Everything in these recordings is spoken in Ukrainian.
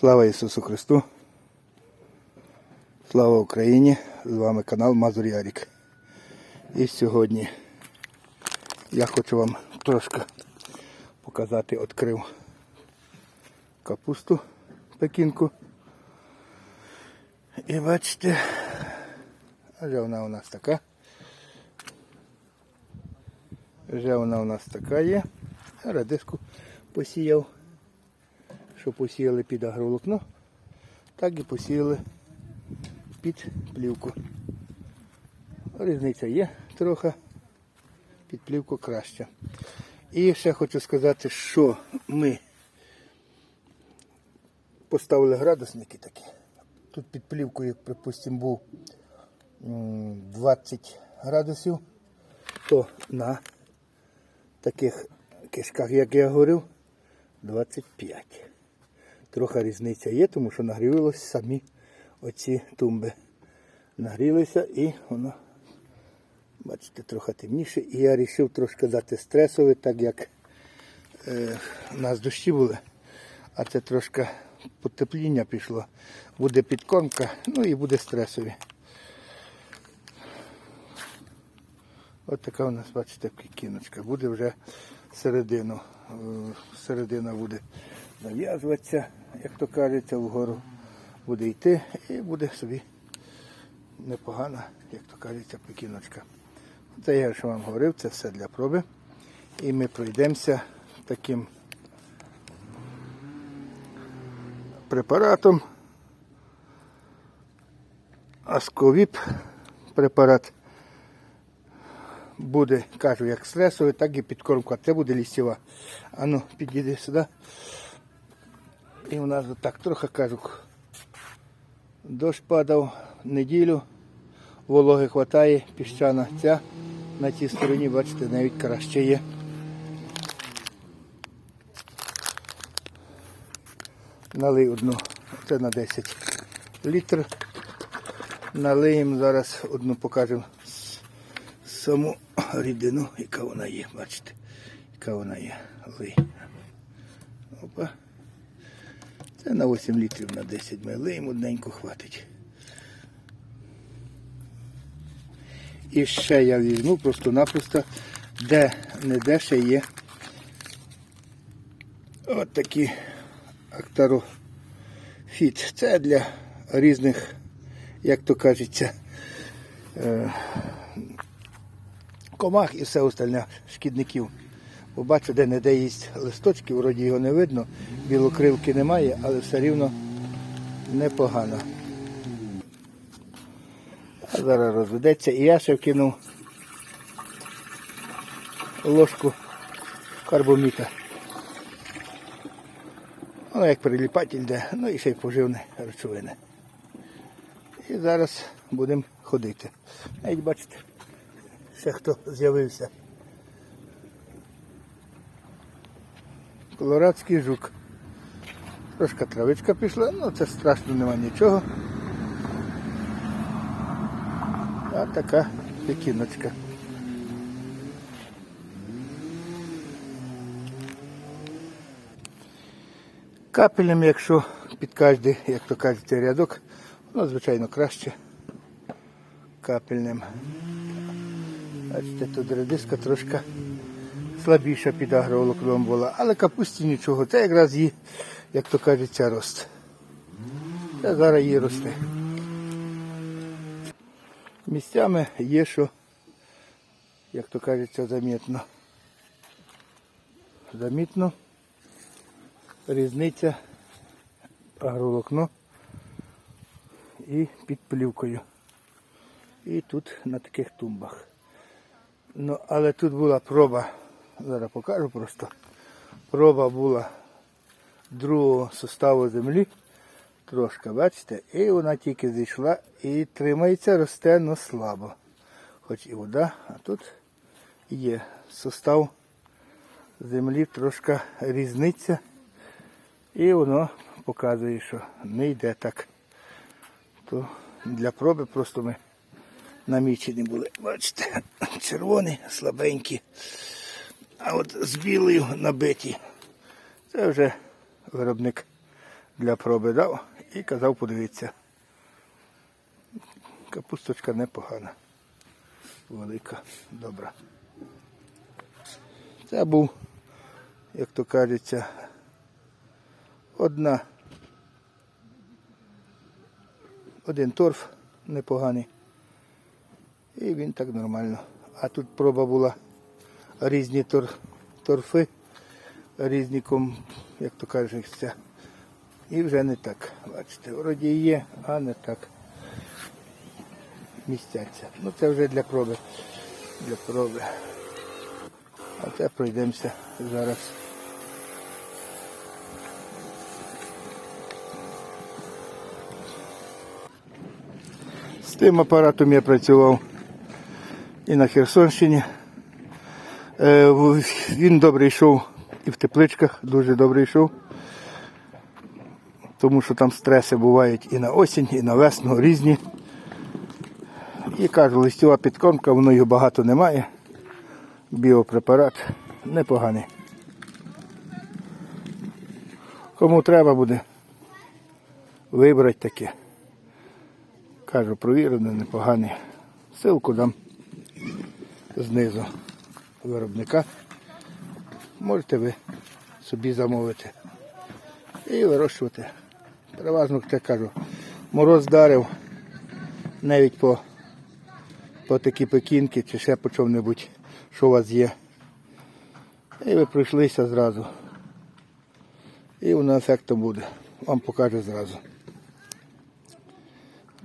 Слава Ісусу Христу! Слава Україні! З вами канал Мазур Ярік. І сьогодні я хочу вам трошки показати, відкрив капусту пекінку. І бачите, вже вона у нас така. Вже вона у нас така є. Радиску посіяв що посіяли під агроволокно, так і посіяли під плівку. Різниця є трохи, під плівку краще. І ще хочу сказати, що ми поставили градусники такі. Тут під плівкою, припустимо, був 20 градусів, то на таких кишках, як я говорив, 25. Трохи різниця є, тому що нагрілися самі оці тумби. Нагрілися і воно, бачите, трохи темніше. І я вирішив трошки дати стресове, так як е, у нас дощі були, а це трошки потепління пішло. Буде підкормка, ну і буде стресові. От така у нас, бачите, кіночка. Буде вже середину. е, Середина буде зав'язуватися, як то кажеться, вгору буде йти і буде собі непогана, як то кажеться, пекіночка. Це я що вам говорив, це все для проби. І ми пройдемося таким препаратом. Асковіп препарат буде, кажу, як стресовий, так і підкормка. Це буде лісова. Ану, підійди сюди. І у нас так трохи кажу. Дощ падав неділю, вологи хватає, піщана ця. На цій стороні, бачите, навіть краще є. Налий одну, це на 10 літр. Налиємо зараз одну покажемо саму рідину, яка вона є, бачите, яка вона є. Лий. Опа. Це на 8 літрів на 10 ми лиємо, одненько хватить. І ще я візьму просто-напросто, де не де ще є от такі актарофіт. Це для різних, як то кажеться, е, комах і все остальне шкідників. Побачу, де не де є листочки, вроді його не видно, білокрилки немає, але все рівно непогано. А зараз розведеться. І я ще вкинув ложку карбоміта. Воно як приліпатель йде, ну і ще й поживні речовини. І зараз будемо ходити. Навіть бачите, ще хто з'явився. Колорадський жук. Трошка травичка пішла, ну це страшно нема нічого. А така пекіночка. Капелем, якщо під кожний, як то кажете, рядок, ну, звичайно, краще капельним. Бачите, тут редиска трошки слабіша під агроволокном була, але капусті нічого. Це якраз її, як то кажеться, рост. Це зараз її росте. Місцями є, що, як то кажеться, замітно. Замітно різниця агроволокно і під плівкою. І тут на таких тумбах. Ну, але тут була проба, зараз покажу просто. Проба була другого составу землі, трошки, бачите, і вона тільки зійшла і тримається, росте, але слабо. Хоч і вода, а тут є состав землі трошки різниця. І воно показує, що не йде так. То для проби просто ми намічені були. Бачите, червоні, слабенькі. А от з білою набиті. Це вже виробник для проби дав і казав, подивіться. Капусточка непогана. Велика, добра. Це був, як то кажеться, одна. Один торф непоганий. І він так нормально. А тут проба була різні тор, торфи, різні ком, як то кажеться. І вже не так. Бачите, вроді є, а не так. Містяться. Ну це вже для проби. Для проби. А це пройдемося зараз. З тим апаратом я працював і на Херсонщині. Е, Він добре йшов і в тепличках, дуже добре йшов. Тому що там стреси бувають і на осінь, і на весну різні. І кажу, листова підкормка, воно його багато немає. Біопрепарат непоганий. Кому треба буде вибрати таке. Кажу, провірене, непоганий. Силку дам знизу виробника. Можете ви собі замовити і вирощувати. Переважно, як я кажу, мороз дарив навіть по, по такі пекінки чи ще по чому-небудь, що у вас є. І ви пройшлися зразу. І воно ефектом буде. Вам покажу зразу.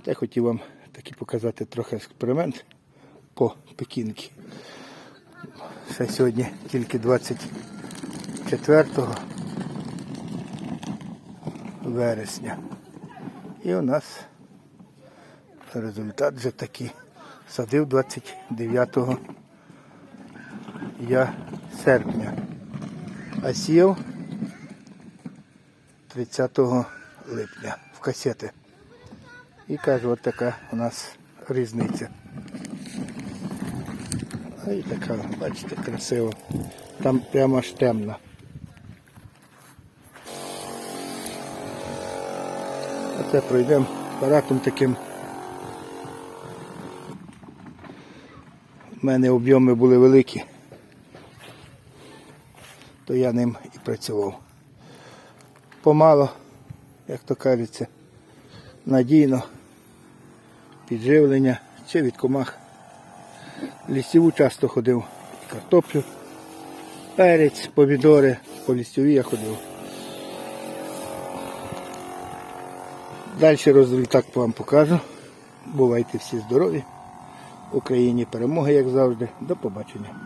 Я хотів вам таки показати трохи експеримент по пекінки. Ще сьогодні тільки 24 вересня. І у нас результат вже такий. Садив 29 я серпня. А сіяв 30 липня в касети. І кажу, от така у нас різниця. А і така, бачите, красиво. Там прямо аж темно. Оце пройдемо апаратом таким. У мене об'єми були великі, то я ним і працював. Помало, як то кажеться, надійно підживлення чи від комах. Лісіву часто ходив, картоплю, перець, помідори, по лісіві я ходив. Далі результат вам покажу. Бувайте всі здорові. В Україні перемоги, як завжди. До побачення.